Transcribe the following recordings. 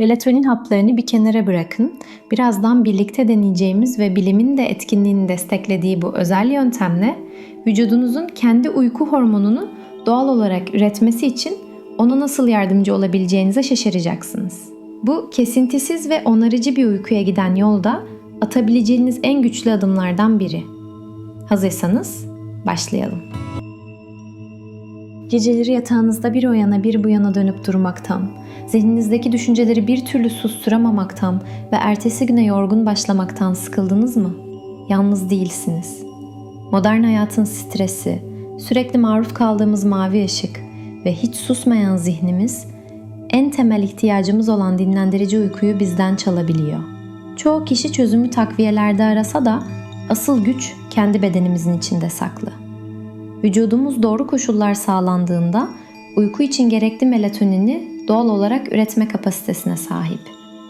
Melatonin haplarını bir kenara bırakın. Birazdan birlikte deneyeceğimiz ve bilimin de etkinliğini desteklediği bu özel yöntemle vücudunuzun kendi uyku hormonunu doğal olarak üretmesi için ona nasıl yardımcı olabileceğinize şaşıracaksınız. Bu kesintisiz ve onarıcı bir uykuya giden yolda atabileceğiniz en güçlü adımlardan biri. Hazırsanız başlayalım. Geceleri yatağınızda bir o yana bir bu yana dönüp durmaktan, zihninizdeki düşünceleri bir türlü susturamamaktan ve ertesi güne yorgun başlamaktan sıkıldınız mı? Yalnız değilsiniz. Modern hayatın stresi, sürekli maruz kaldığımız mavi ışık ve hiç susmayan zihnimiz en temel ihtiyacımız olan dinlendirici uykuyu bizden çalabiliyor. Çoğu kişi çözümü takviyelerde arasa da asıl güç kendi bedenimizin içinde saklı. Vücudumuz doğru koşullar sağlandığında uyku için gerekli melatonini doğal olarak üretme kapasitesine sahip.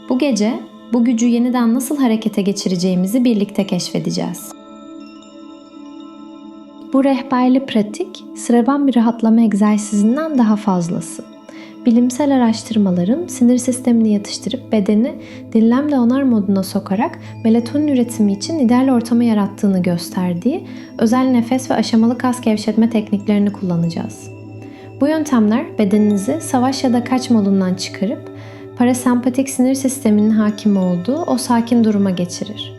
Bu gece bu gücü yeniden nasıl harekete geçireceğimizi birlikte keşfedeceğiz. Bu rehberli pratik sıradan bir rahatlama egzersizinden daha fazlası. Bilimsel araştırmaların sinir sistemini yatıştırıp bedeni dinlem ve onar moduna sokarak melatonin üretimi için ideal ortamı yarattığını gösterdiği özel nefes ve aşamalı kas gevşetme tekniklerini kullanacağız. Bu yöntemler bedeninizi savaş ya da kaç modundan çıkarıp parasempatik sinir sisteminin hakim olduğu o sakin duruma geçirir.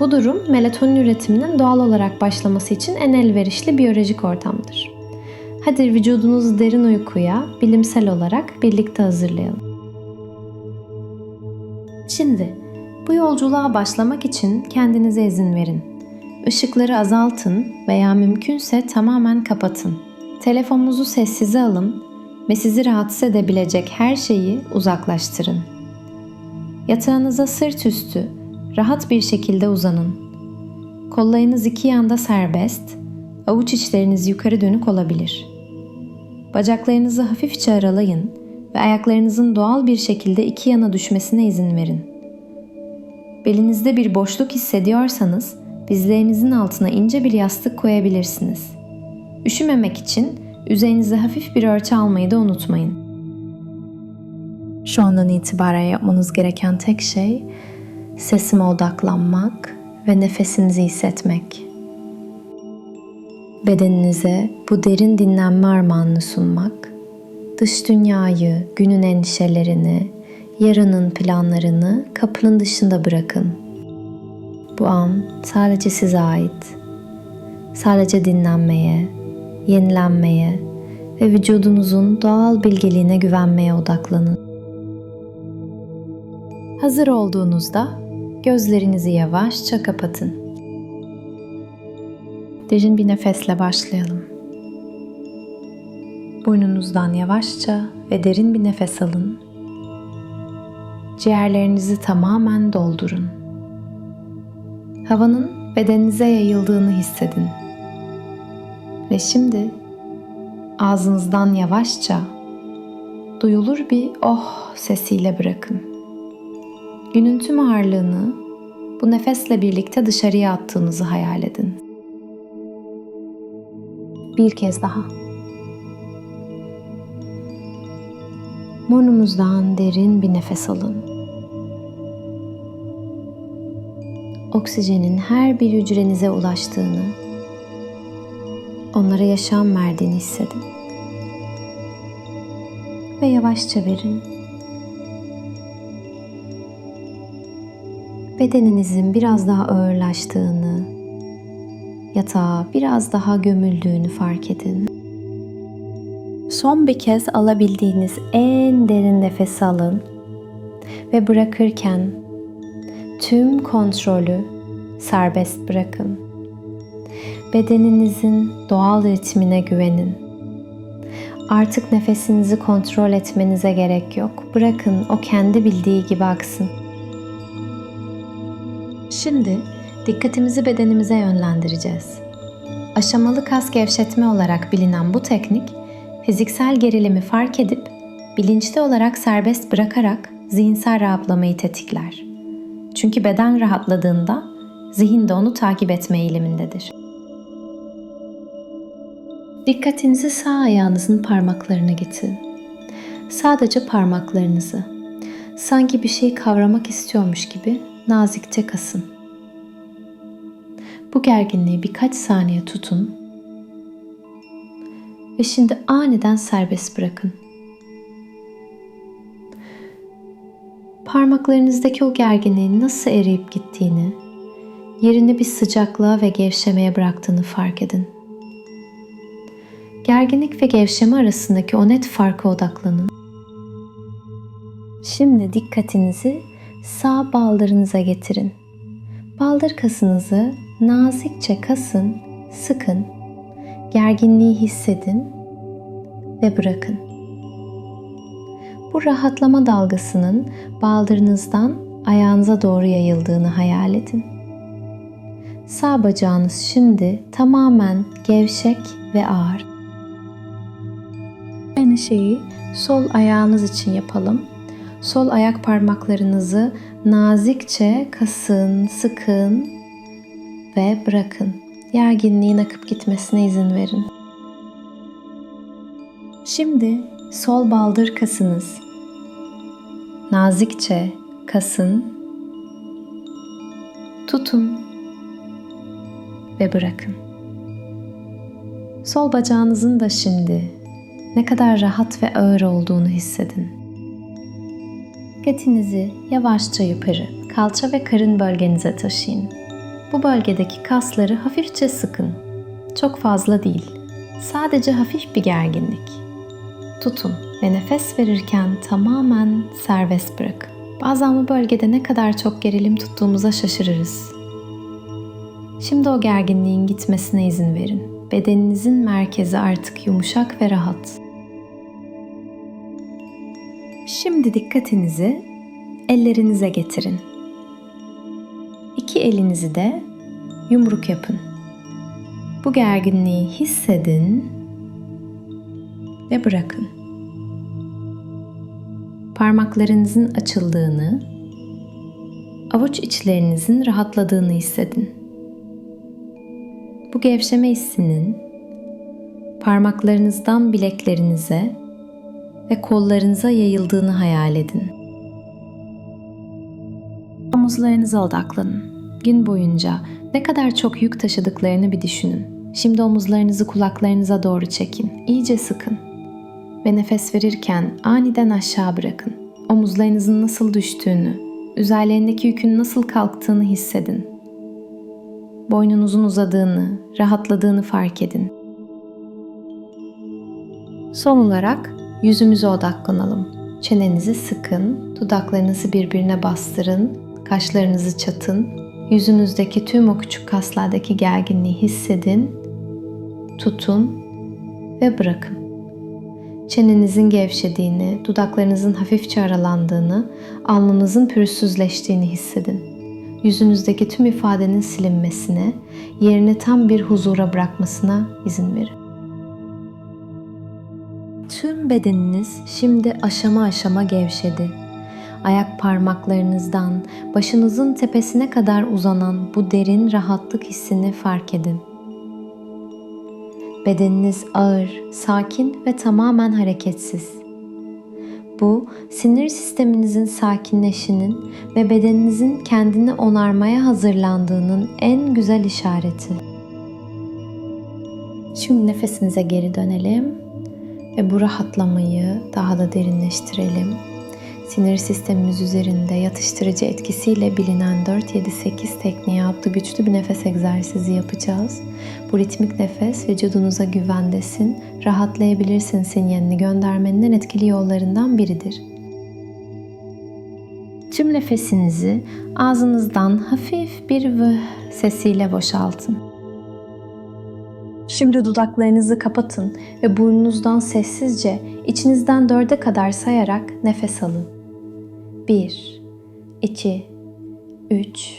Bu durum melatonin üretiminin doğal olarak başlaması için en elverişli biyolojik ortamdır. Hadi vücudunuzu derin uykuya bilimsel olarak birlikte hazırlayalım. Şimdi bu yolculuğa başlamak için kendinize izin verin. Işıkları azaltın veya mümkünse tamamen kapatın. Telefonunuzu sessize alın ve sizi rahatsız edebilecek her şeyi uzaklaştırın. Yatağınıza sırt üstü, rahat bir şekilde uzanın. Kollarınız iki yanda serbest, avuç içleriniz yukarı dönük olabilir. Bacaklarınızı hafifçe aralayın ve ayaklarınızın doğal bir şekilde iki yana düşmesine izin verin. Belinizde bir boşluk hissediyorsanız dizlerinizin altına ince bir yastık koyabilirsiniz. Üşümemek için üzerinize hafif bir örtü almayı da unutmayın. Şu andan itibaren yapmanız gereken tek şey sesime odaklanmak ve nefesinizi hissetmek. Bedeninize bu derin dinlenme armağanını sunmak, dış dünyayı, günün endişelerini, yarının planlarını kapının dışında bırakın. Bu an sadece size ait. Sadece dinlenmeye, yenilenmeye ve vücudunuzun doğal bilgeliğine güvenmeye odaklanın. Hazır olduğunuzda gözlerinizi yavaşça kapatın. Derin bir nefesle başlayalım. Burnunuzdan yavaşça ve derin bir nefes alın. Ciğerlerinizi tamamen doldurun. Havanın bedeninize yayıldığını hissedin. Ve şimdi ağzınızdan yavaşça duyulur bir oh sesiyle bırakın. Günün tüm ağırlığını bu nefesle birlikte dışarıya attığınızı hayal edin. Bir kez daha. Burnunuzdan derin bir nefes alın. Oksijenin her bir hücrenize ulaştığını, onlara yaşam verdiğini hissedin. Ve yavaşça verin. Bedeninizin biraz daha ağırlaştığını, yatağa biraz daha gömüldüğünü fark edin. Son bir kez alabildiğiniz en derin nefes alın ve bırakırken tüm kontrolü serbest bırakın. Bedeninizin doğal ritmine güvenin. Artık nefesinizi kontrol etmenize gerek yok. Bırakın o kendi bildiği gibi aksın. Şimdi dikkatimizi bedenimize yönlendireceğiz. Aşamalı kas gevşetme olarak bilinen bu teknik, fiziksel gerilimi fark edip bilinçli olarak serbest bırakarak zihinsel rahatlamayı tetikler. Çünkü beden rahatladığında zihin de onu takip etme eğilimindedir. Dikkatinizi sağ ayağınızın parmaklarına getirin. Sadece parmaklarınızı. sanki bir şey kavramak istiyormuş gibi nazikçe kasın. Bu gerginliği birkaç saniye tutun ve şimdi aniden serbest bırakın. Parmaklarınızdaki o gerginliğin nasıl eriyip gittiğini, yerini bir sıcaklığa ve gevşemeye bıraktığını fark edin. Gerginlik ve gevşeme arasındaki o net farka odaklanın. Şimdi dikkatinizi sağ baldırınıza getirin. Baldır kasınızı nazikçe kasın, sıkın. Gerginliği hissedin ve bırakın. Bu rahatlama dalgasının baldırınızdan ayağınıza doğru yayıldığını hayal edin. Sağ bacağınız şimdi tamamen gevşek ve ağır. Aynı şeyi sol ayağınız için yapalım. Sol ayak parmaklarınızı nazikçe kasın, sıkın ve bırakın. Gerginliğin akıp gitmesine izin verin. Şimdi sol baldır kasınız. Nazikçe kasın. Tutun ve bırakın. Sol bacağınızın da şimdi ne kadar rahat ve ağır olduğunu hissedin. Dikkatinizi yavaşça yukarı, kalça ve karın bölgenize taşıyın. Bu bölgedeki kasları hafifçe sıkın. Çok fazla değil. Sadece hafif bir gerginlik. Tutun ve nefes verirken tamamen serbest bırakın. Bazen bu bölgede ne kadar çok gerilim tuttuğumuza şaşırırız. Şimdi o gerginliğin gitmesine izin verin. Bedeninizin merkezi artık yumuşak ve rahat. Şimdi dikkatinizi ellerinize getirin. İki elinizi de yumruk yapın. Bu gerginliği hissedin ve bırakın. Parmaklarınızın açıldığını, avuç içlerinizin rahatladığını hissedin. Bu gevşeme hissinin parmaklarınızdan bileklerinize ve kollarınıza yayıldığını hayal edin. Omuzlarınıza odaklanın. Gün boyunca ne kadar çok yük taşıdıklarını bir düşünün. Şimdi omuzlarınızı kulaklarınıza doğru çekin. İyice sıkın. Ve nefes verirken aniden aşağı bırakın. Omuzlarınızın nasıl düştüğünü, üzerlerindeki yükün nasıl kalktığını hissedin. Boynunuzun uzadığını, rahatladığını fark edin. Son olarak yüzümüze odaklanalım. Çenenizi sıkın, dudaklarınızı birbirine bastırın, kaşlarınızı çatın, yüzünüzdeki tüm o küçük kaslardaki gerginliği hissedin, tutun ve bırakın. Çenenizin gevşediğini, dudaklarınızın hafifçe aralandığını, alnınızın pürüzsüzleştiğini hissedin. Yüzünüzdeki tüm ifadenin silinmesine, yerini tam bir huzura bırakmasına izin verin. Tüm bedeniniz şimdi aşama aşama gevşedi. Ayak parmaklarınızdan başınızın tepesine kadar uzanan bu derin rahatlık hissini fark edin. Bedeniniz ağır, sakin ve tamamen hareketsiz. Bu sinir sisteminizin sakinleşinin ve bedeninizin kendini onarmaya hazırlandığının en güzel işareti. Şimdi nefesinize geri dönelim ve bu rahatlamayı daha da derinleştirelim. Sinir sistemimiz üzerinde yatıştırıcı etkisiyle bilinen 4-7-8 tekniği adlı güçlü bir nefes egzersizi yapacağız. Bu ritmik nefes vücudunuza güvendesin, rahatlayabilirsin sinyalini göndermenin en etkili yollarından biridir. Tüm nefesinizi ağzınızdan hafif bir vıh sesiyle boşaltın. Şimdi dudaklarınızı kapatın ve burnunuzdan sessizce içinizden dörde kadar sayarak nefes alın. 1, 2, 3,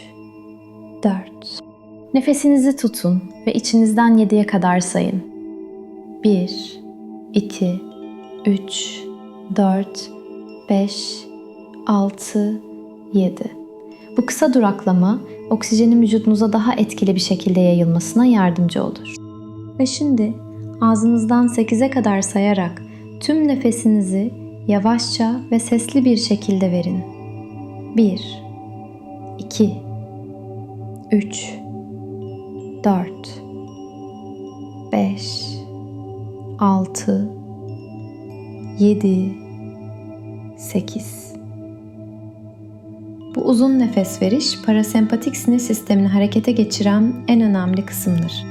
4. Nefesinizi tutun ve içinizden 7'ye kadar sayın. 1, 2, 3, 4, 5, 6, 7. Bu kısa duraklama oksijenin vücudunuza daha etkili bir şekilde yayılmasına yardımcı olur. Ve şimdi ağzınızdan 8'e kadar sayarak tüm nefesinizi yavaşça ve sesli bir şekilde verin. 1 2 3 4 5 6 7 8 Bu uzun nefes veriş parasempatik sinir sistemini harekete geçiren en önemli kısımdır.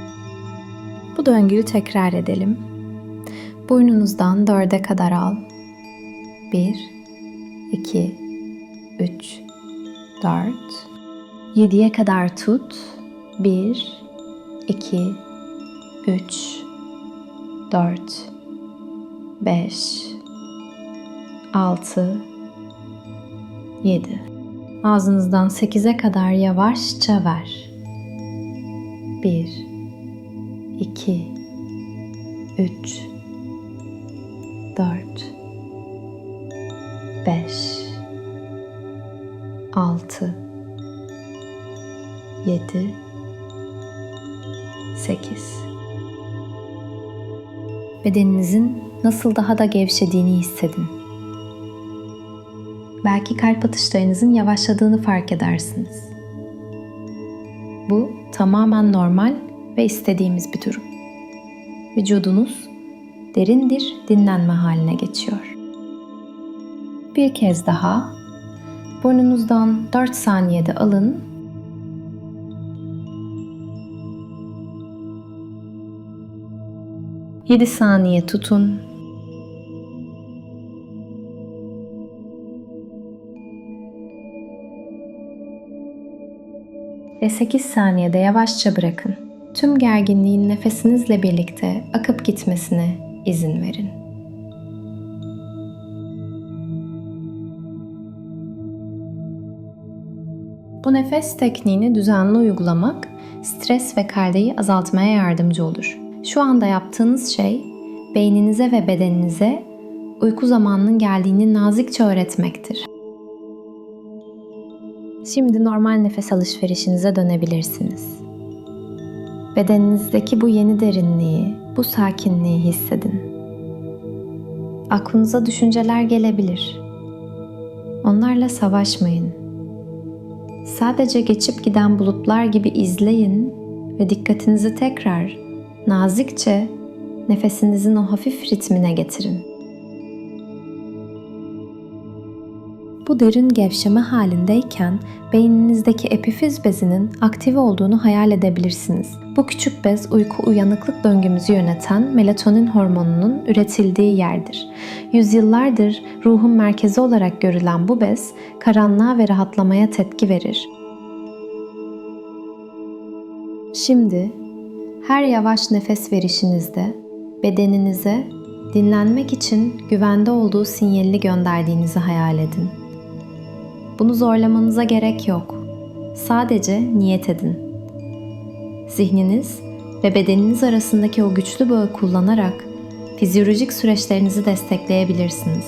Bu döngüyü tekrar edelim. Burnunuzdan dörde kadar al. 1 2 3 4 7'ye kadar tut. 1 2 3 4 5 6 7 Ağzınızdan 8'e kadar yavaşça ver. 1 2 3 4 5 6 7 8 Bedeninizin nasıl daha da gevşediğini hissedin. Belki kalp atışlarınızın yavaşladığını fark edersiniz. Bu tamamen normal ve istediğimiz bir durum. Vücudunuz derin bir dinlenme haline geçiyor. Bir kez daha burnunuzdan 4 saniyede alın. Yedi saniye tutun. Ve 8 saniyede yavaşça bırakın. Tüm gerginliğin nefesinizle birlikte akıp gitmesine izin verin. Bu nefes tekniğini düzenli uygulamak stres ve kaldeyi azaltmaya yardımcı olur. Şu anda yaptığınız şey beyninize ve bedeninize uyku zamanının geldiğini nazikçe öğretmektir. Şimdi normal nefes alışverişinize dönebilirsiniz. Bedeninizdeki bu yeni derinliği, bu sakinliği hissedin. Aklınıza düşünceler gelebilir. Onlarla savaşmayın. Sadece geçip giden bulutlar gibi izleyin ve dikkatinizi tekrar nazikçe nefesinizin o hafif ritmine getirin. Bu derin gevşeme halindeyken beyninizdeki epifiz bezinin aktive olduğunu hayal edebilirsiniz. Bu küçük bez uyku uyanıklık döngümüzü yöneten melatonin hormonunun üretildiği yerdir. Yüzyıllardır ruhun merkezi olarak görülen bu bez karanlığa ve rahatlamaya tepki verir. Şimdi her yavaş nefes verişinizde bedeninize dinlenmek için güvende olduğu sinyalini gönderdiğinizi hayal edin. Bunu zorlamanıza gerek yok. Sadece niyet edin. Zihniniz ve bedeniniz arasındaki o güçlü bağı kullanarak fizyolojik süreçlerinizi destekleyebilirsiniz.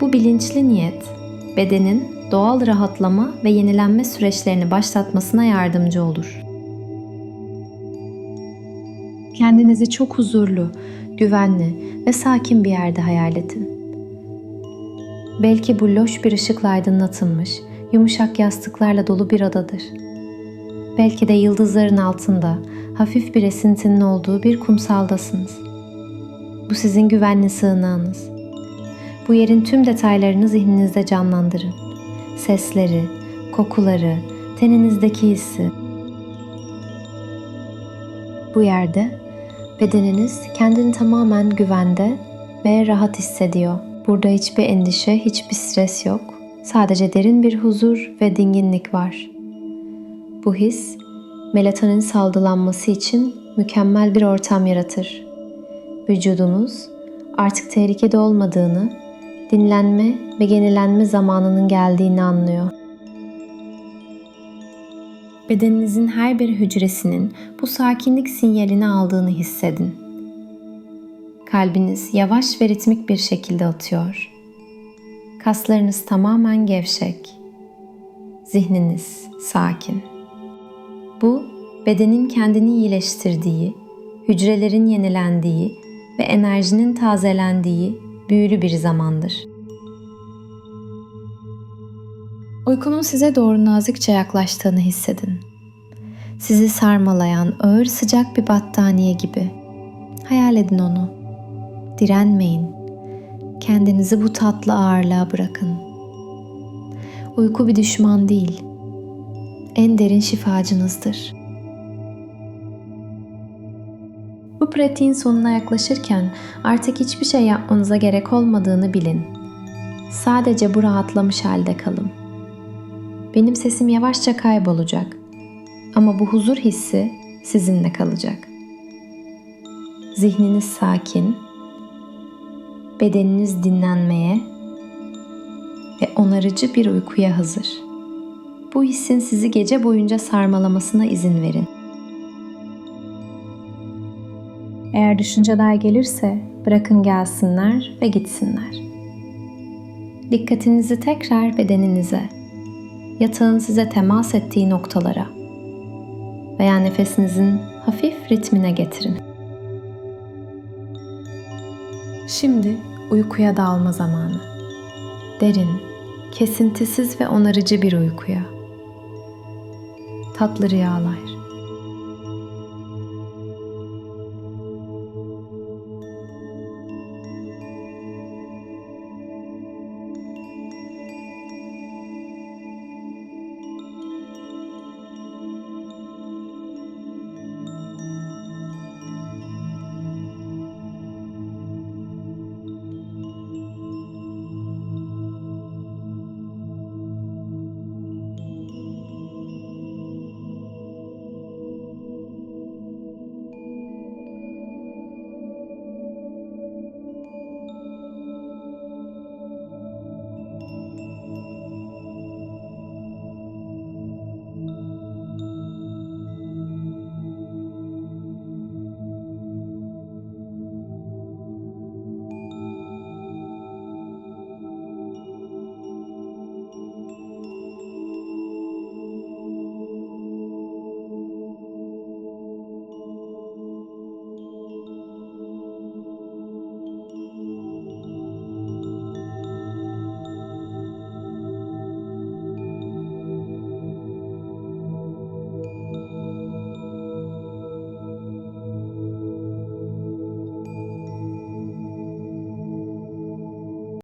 Bu bilinçli niyet, bedenin doğal rahatlama ve yenilenme süreçlerini başlatmasına yardımcı olur. Kendinizi çok huzurlu, güvenli ve sakin bir yerde hayal edin. Belki bu loş bir ışıkla aydınlatılmış, yumuşak yastıklarla dolu bir odadır. Belki de yıldızların altında hafif bir esintinin olduğu bir kumsaldasınız. Bu sizin güvenli sığınağınız. Bu yerin tüm detaylarını zihninizde canlandırın. Sesleri, kokuları, teninizdeki hissi. Bu yerde bedeniniz kendini tamamen güvende ve rahat hissediyor. Burada hiçbir endişe, hiçbir stres yok. Sadece derin bir huzur ve dinginlik var. Bu his melatonin salgılanması için mükemmel bir ortam yaratır. Vücudunuz artık tehlikede olmadığını, dinlenme ve yenilenme zamanının geldiğini anlıyor. Bedeninizin her bir hücresinin bu sakinlik sinyalini aldığını hissedin. Kalbiniz yavaş ve ritmik bir şekilde atıyor. Kaslarınız tamamen gevşek. Zihniniz sakin. Bu bedenin kendini iyileştirdiği, hücrelerin yenilendiği ve enerjinin tazelendiği büyülü bir zamandır. Uykunun size doğru nazikçe yaklaştığını hissedin. Sizi sarmalayan ağır sıcak bir battaniye gibi. Hayal edin onu. Direnmeyin. Kendinizi bu tatlı ağırlığa bırakın. Uyku bir düşman değil. En derin şifacınızdır. Bu pratiğin sonuna yaklaşırken artık hiçbir şey yapmanıza gerek olmadığını bilin. Sadece bu rahatlamış halde kalın. Benim sesim yavaşça kaybolacak. Ama bu huzur hissi sizinle kalacak. Zihniniz sakin, bedeniniz dinlenmeye ve onarıcı bir uykuya hazır. Bu hissin sizi gece boyunca sarmalamasına izin verin. Eğer düşünceler gelirse bırakın gelsinler ve gitsinler. Dikkatinizi tekrar bedeninize, yatağın size temas ettiği noktalara veya nefesinizin hafif ritmine getirin. Şimdi uykuya dalma zamanı. Derin, kesintisiz ve onarıcı bir uykuya. Tatlı rüyalar.